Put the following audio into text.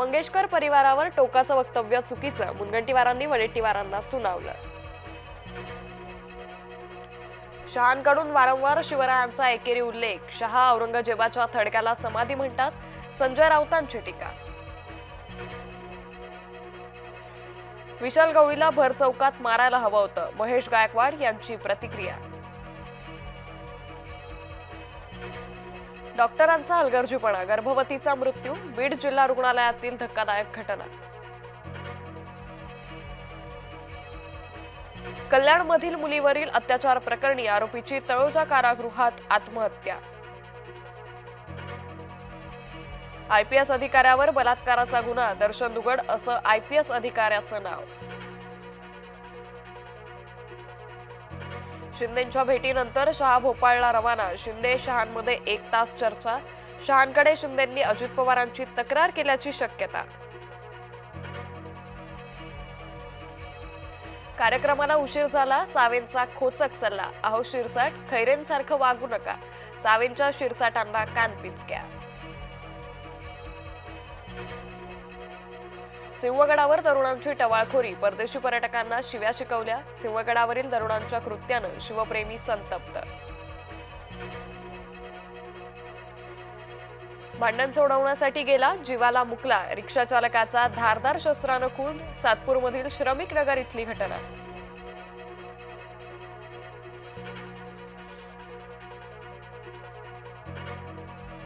मंगेशकर परिवारावर टोकाचं वक्तव्य चुकीचं. मुनगंटीवारांनी वडेट्टीवारांना सुनावलं. शहांकडून वारंवार शिवरायांचा एकेरी उल्लेख. शहा औरंगजेबाच्या थडक्याला समाधी म्हणतात संजय राऊतांची टीका. विशाल गवळीला भर चौकात मारायला हवं होतं. महेश गायकवाड यांची प्रतिक्रिया. डॉक्टरांचा हलगर्जीपणा गर्भवतीचा मृत्यू बीड जिल्हा रुग्णालयातील धक्कादायक घटना. कल्याणमधील मुलीवरील अत्याचार प्रकरणी आरोपीची तळोजा कारागृहात आत्महत्या. आयपीएस अधिकाऱ्यावर बलात्काराचा गुन्हा दर्शन दुगड असं आयपीएस अधिकाऱ्याचं नाव. शिंदेच्या भेटीनंतर शहा भोपाळला रवाना. शिंदे शहांमध्ये एक तास चर्चा. शहांकडे शिंदेंनी अजित पवारांची तक्रार केल्याची शक्यता. कार्यक्रमाला उशीर झाला सावेंचा खोचक सल्ला. अहो शिरसाट खैरेंसारखं वागू नका. सावेंच्या शिरसाटांना कान सिंहगडावर तरुणांची टवाळखोरी. परदेशी पर्यटकांना शिव्या शिकवल्या. सिंहगडावरील तरुणांच्या कृत्यानं शिवप्रेमी संतप्त. भांडण सोडवण्यासाठी गेला जीवाला मुकला. रिक्षा चालकाचा धारदार शस्त्रानं खून सातपूरमधील श्रमिक नगर इथली घटना.